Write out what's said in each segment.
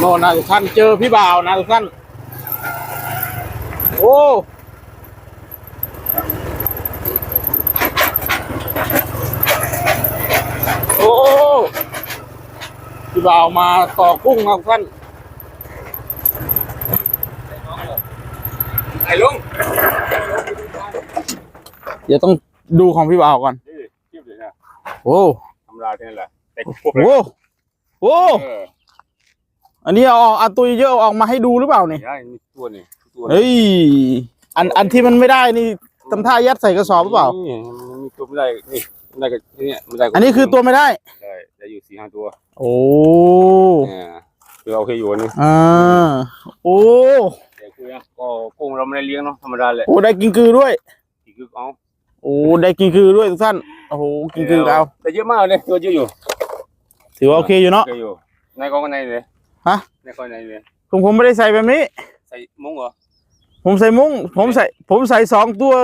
โน่นนะทุกท่านเจอพี่บ่าวนะทุกท่าน โอ้โอ้พี่บ่าวมาต่อกุ้งนะทุกท่านไอ้ลุงเดี๋ยวต้องดูของพี่บ่าวก่อนนี่เทียบเลยนะโอ้ธรรมดาแค่นั้นแหละแต่พวกโอ้โอ้เอออันนี้เอาออกเอาตัวเยอะๆออกมาให้ดูหรือเปล่านี่นี่มีตัวนี่ตัวเฮ้ยอันอันที่มันไม่ได้นี่ทำท่ายัดใส่กระสอบหรือเปล่า นี่มันมีตัวไม่ได้นี่ไม่ได้กับนี่ไม่ได้กับอันนี้คือตัวไม่ได้ ได้ได้อยู่สี่ห้าตัวโอ้เนี่ยคือเอาแค่อยู่นี่อ่าโอ้แต่คือก็กุ้งเราไม่ได้เลี้ยงเนาะธรรมดาแหละโอ้ได้กินคือด้วยที่คือเอาโอ้ได้กินคือด้วยทุกท่านโอ้โหกินคือเอาแต่เยอะมากเลยตัวเยอะอยู่ถือว่าโอเคอยู่เนาะเยอะอยู่ในกองในเลย ฮะในกองในเลยผมผมไม่ได้ใส่แบบนี้ ใส่มุ้งเหรอ ผมใส่มุ้ง ผมใส่ ผมใส่สองตัว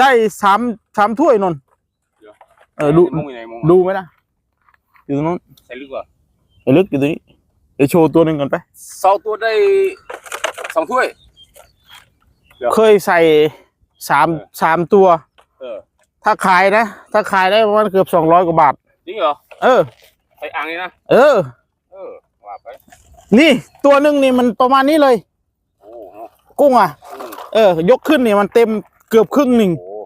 ได้สามสามถ้วยนนเออดูมุ้งอยู่ไหนมุ้งดูไหมนะอยู่ตรงนู้นใส่ลึกกว่าไอ้ลึกอยู่ตรงนี้เดี๋ยวโชว์ตัวหนึ่งก่อนไปสองตัวได้สองถ้วย เคยใส่สามเออสามตัวเออถ้าขายนะ ถ้าขายได้ประมาณเกือบสองร้อยกว่าบาทจริงเหรอ เออ ใส่อ่างนี่นะ เออ เออว่าไป นี่ตัวหนึ่งนี่มันประมาณนี้เลยโอ้เนาะกุ้งอะอืมเออ ยกขึ้นนี่มันเต็มเกือบครึ่งหนึ่งโอ้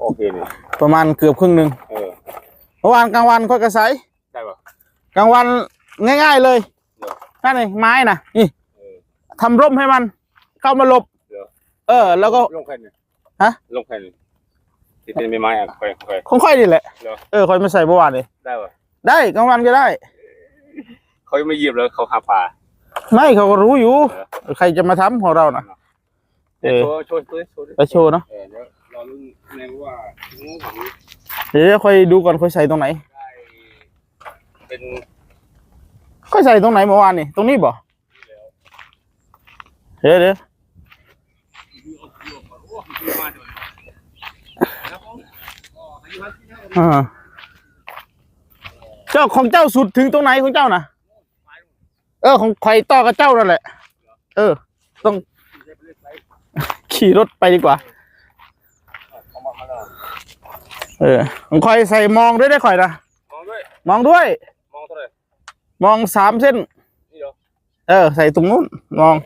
โอเคนี่ประมาณเกือบครึ่งหนึ่งเออเมื่อวานกลางวันค่อยกระใสได้ปะกลางวันง่ายๆเลยเดี๋ยวนั่นเองไม้น่ะนี่เออทำร่มให้มัน เข้ามาหลบเดี๋ยวเออ แล้วก็ลงแผ่นเนี่ยฮะลงแผ่นเนี่ยที่เป็นไม้ๆอะค่อยค่อยค่อยๆนี่แหละเดี๋ยวเออค่อยมาใส่เมื่อวานเลยได้ปะได้กลางวันก็ได้ เขายังไม่เหยียบเลยเขาหาปลาไม่เขาก็รู้อยู่ ใครจะมาทำของเรานะเออโชว์โชว์โชว์โชว์ดิไปโชว์เนาะเออเดี๋ยวรอรุ่นแน่ว่างูแบบนี้เดี๋ยวค่อยดูก่อนค่อยใส่ตรงไหน ได้เป็นค่อยใส่ตรงไหนเมื่อวานนี่ตรงนี้บ่เดี๋ยวเดี๋ยวอ่าเจ้าของเจ้าสุดถึงตรงไหนของเจ้านะ เออของใครต่อกับเจ้านั่นแหละ เออ ต้องขี่รถไปดีกว่าเอามามาแล้วเออของใครใส่มองด้วยได้ข่อยนะมองด้วย มองด้วย มองเท่าไหร่มองสามเส้นนี่เหรอเออ ใส่ตรงนู้น มอง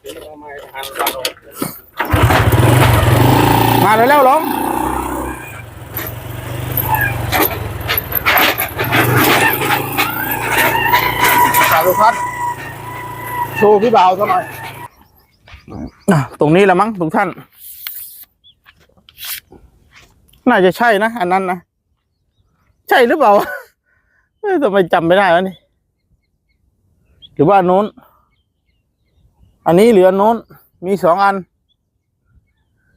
เดี๋ยวเรามาให้ทานเรามาแล้วแล้วลง สาธุครับโชว์พี่บ่าวซะหน่อยตรงนี้แหละมั้งทุกท่าน น่าจะใช่นะ อันนั้นนะ ใช่หรือเปล่าทำไมจำไม่ได้วะนี่ หรือว่าอันนู้น อันนี้หรืออันนู้น มีสองอัน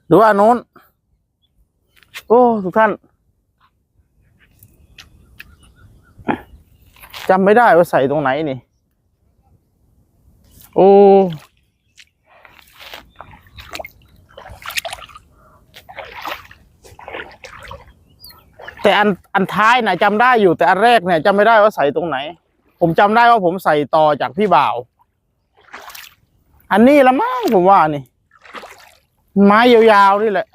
หรือว่าอันนู้น โอ้ ทุกท่านจำไม่ได้ว่าใส่ตรงไหนนี่ โอ้แต่อันอันท้ายนะจำได้อยู่แต่อันแรกเนี่ยจำไม่ได้ว่าใส่ตรงไหน ผมจำได้ว่าผมใส่ต่อจากพี่บ่าว อันนี้ละมั้งผมว่านี่ ไม้ยาวๆนี่แหละ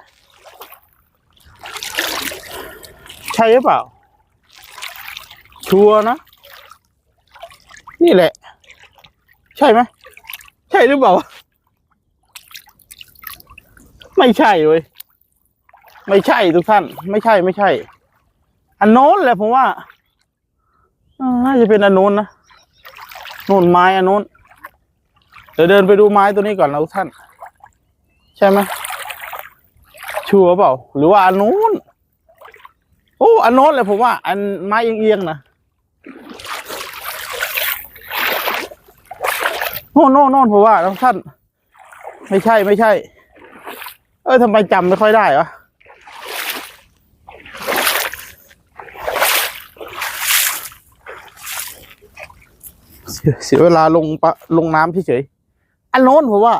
ใช่หรือเปล่า ชัวนะ นี่แหละ ใช่ไหม ช่หรือเปล่า ไม่ใช่เว้ยไม่ใช่ทุกท่าน ไม่ใช่ไม่ใช่ อันโน้นแหละผมว่าน่าจะเป็นอันโน้นนะโน่นไม้อันโน้นเดี๋ยวเดินไปดูไม้ตัวนี้ก่อนนะทุกท่าน ใช่ไหมชัวร์เปล่า หรือว่าอันโน้นโอ้อันโน้นเลยผมว่า อันไม้เอียงๆนะ น่นโน่นโน่นผมว่าทุกท่าน ไม่ใช่ไม่ใช่ เออทำไมจำไม่ค่อยได้วะเสียเสียเวลาลงปะลงน้ำเฉยๆอันโน้นผมว่า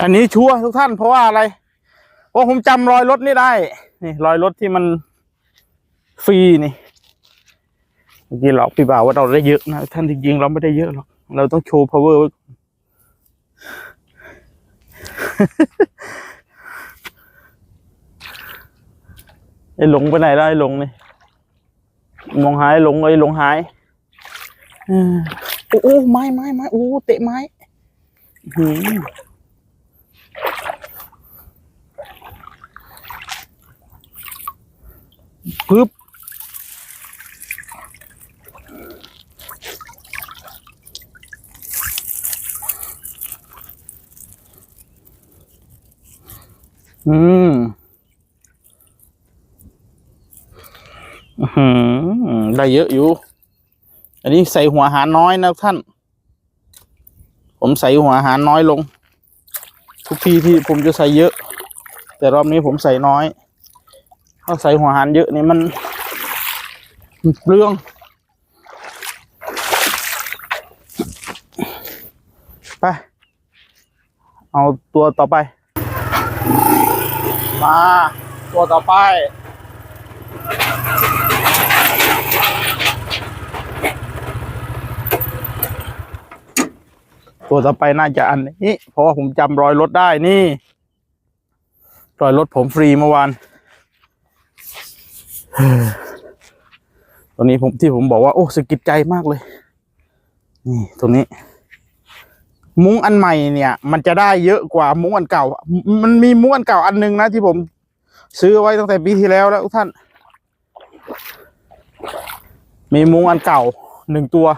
อันนี้ชัวร์ทุกท่านเพราะว่าอะไร เพราะผมจำรอยรถนี่ได้ นี่ รอยรถที่มันฟรีนี่ มื่อกี้หลอกพี่บ่าวว่าเราได้เยอะนะท่านจริงๆเราไม่ได้เยอะหรอกเราต้องโชว์ power ไว้ก่อนไอ้หลงไปไหนแล้วไอ้หลงนี่มองหายหลงไอ้หลงหายเออโอ้โอ้ไม้ไม้ไม้โอ้เตะไม้หืมปึ๊บ อืมอื้อหือได้เยอะอยู่ อันนี้ใส่หัวหารน้อยนะท่าน ผมใส่หัวหารน้อยลง ทุกทีที่ผมจะใส่เยอะ แต่รอบนี้ผมใส่น้อยถ้าใส่หัวหารเยอะนี่มันมันเปลือง ไป เอาตัวต่อไป มา ตัวต่อไป ตัวต่อไปน่าจะอันนี้ เพราะว่าผมจำรอยรถได้นี่ รอยรถผมฟรีเมื่อวานตัวนี้ผมที่ผมบอกว่า โอ้สะกิดใจมากเลย นี่ตัวนี้ มุ้งอันใหม่เนี่ย มันจะได้เยอะกว่ามุ้งอันเก่า มันมีมุ้งอันเก่าอันหนึงนะที่ผมซื้อไว้ตั้งแต่ปีที่แล้วแล้วทุกท่าน มีมุ้งอันเก่าหนึ่งตัว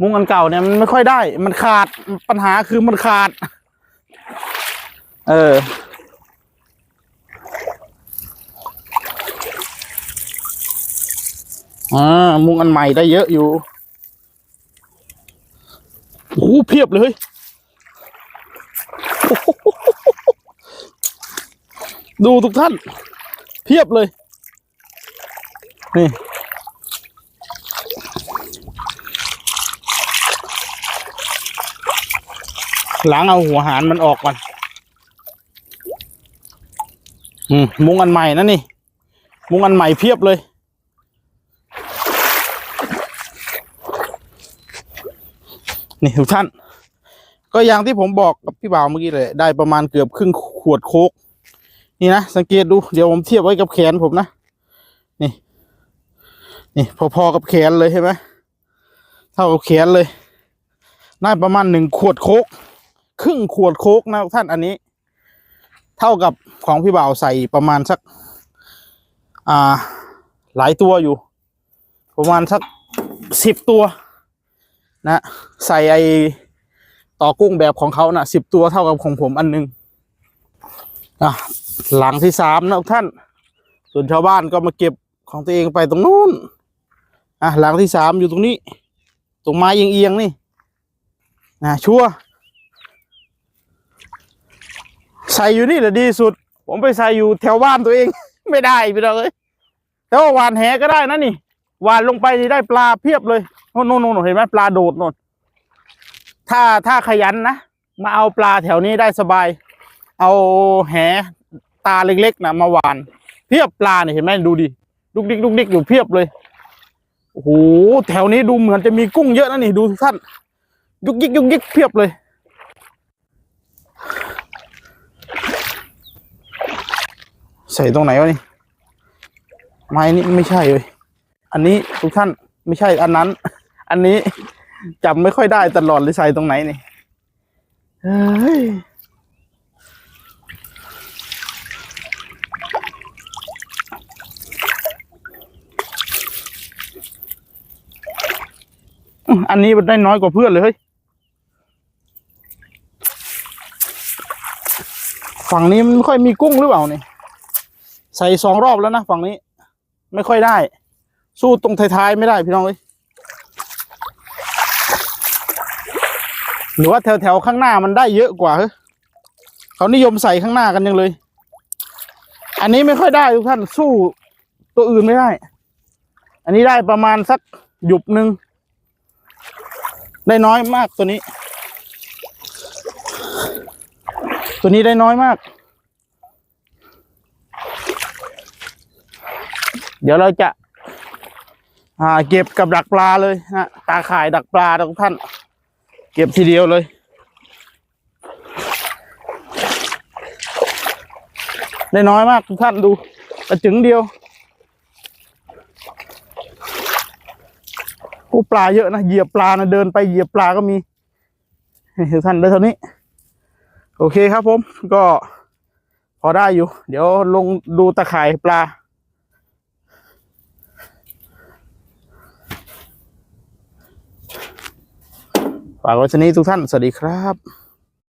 มุ้งอันเก่าเนี่ยมันไม่ค่อยได้ มันขาดปัญหาคือมันขาด เอออ่ามุ้งอันใหม่ได้เยอะอยู่ เพียบเลยดูทุกท่าน เพียบเลย นี่ล้างเอาหัวหารมันออกก่อนอืมมุงอันใหม่นะนี่ มุงอันใหม่เพียบเลย นี่ทุกท่าน ก็อย่างที่ผมบอกกับพี่บ่าวเมื่อกี้เลยได้ประมาณเกือบครึ่งขวดโคกนี่นะสังเกตดูเดี๋ยวผมเทียบไว้กับแขนผมนะนี่ นี่พอๆกับแขนเลยใช่ไหมเท่ากับแขนเลยได้ประมาณหนึ่งขวดโคกครึ่งขวดโคกนะท่านอันนี้ เท่ากับของพี่บ่าวใส่ประมาณสัก อ่า หลายตัวอยู่ ประมาณสักสิบตัว นะใส่ไอต่อกุ้งแบบของเขานะ่ะสิบตัวเท่ากับของผมอันหนึงอะหลังที่สามนะท่าน ส่วนชาวบ้านก็มาเก็บของตัวเองไปตรงนู้นอะหลังที่สามอยู่ตรงนี้ ตรงไม้เอียงๆนี่นะชัวใส่อยู่นี่แหละดีสุด ผมไปใส่อยู่แถวบ้านตัวเอง ไม่ได้พี่น้องเอ้ยแต่ว่าหวานแหก็ได้นะนี่หวานลงไปนี่ได้ปลาเพียบเลย โน่นโน่นโน่นเห็นไหมปลาโดดโน่นถ้าถ้าขยันนะมาเอาปลาแถวนี้ได้สบาย เอาแหตาเล็กๆนะมาหวาน เพียบปลาเนี่ยเห็นไหมดูดิดุกดิกดุกดิกอยู่เพียบเลยโอ้โหแถวนี้ดูเหมือนจะมีกุ้งเยอะนะนี่ดูท่านยุกยิกยุกยิกเพียบเลย ใส่ตรงไหนวะนี่ไม้นี่ไม่ใช่เลย อันนี้ทุกท่านไม่ใช่อันนั้น อันนี้จำไม่ค่อยได้ตลอดเลยใส่ตรงไหนนี่เฮ้ยอันนี้มันได้น้อยกว่าเพื่อนเลยเฮ้ย ฝั่งนี้มันไม่ค่อยมีกุ้งหรือเปล่าเนี่ยใส่สองรอบแล้วนะฝั่งนี้ ไม่ค่อยได้ สู้ตรงท้ายๆไม่ได้พี่น้องเอ้ย หรือว่าแถวๆข้างหน้ามันได้เยอะกว่าเฮ้ยเขานิยมใส่ข้างหน้ากันยังเลย อันนี้ไม่ค่อยได้ทุกท่านสู้ตัวอื่นไม่ได้ อันนี้ได้ประมาณสักหยุบหนึ่งได้น้อยมากตัวนี้ ตัวนี้ได้น้อยมาก เดี๋ยวเราจะ อ่า เก็บกับดักปลาเลยนะตาข่ายดักปลาทุกท่าน เก็บทีเดียวเลยได้น้อยมากทุกท่านดูกระจึงเดียวกูปลาเยอะนะเหยียบปลานะเดินไปเหยียบปลาก็มีทุกท่านได้เท่านี้ โอเคครับผม ก็พอได้อยู่ เดี๋ยวลงดูตะข่ายปลา ฝากไว้ชนี้ทุกท่าน สวัสดีครับ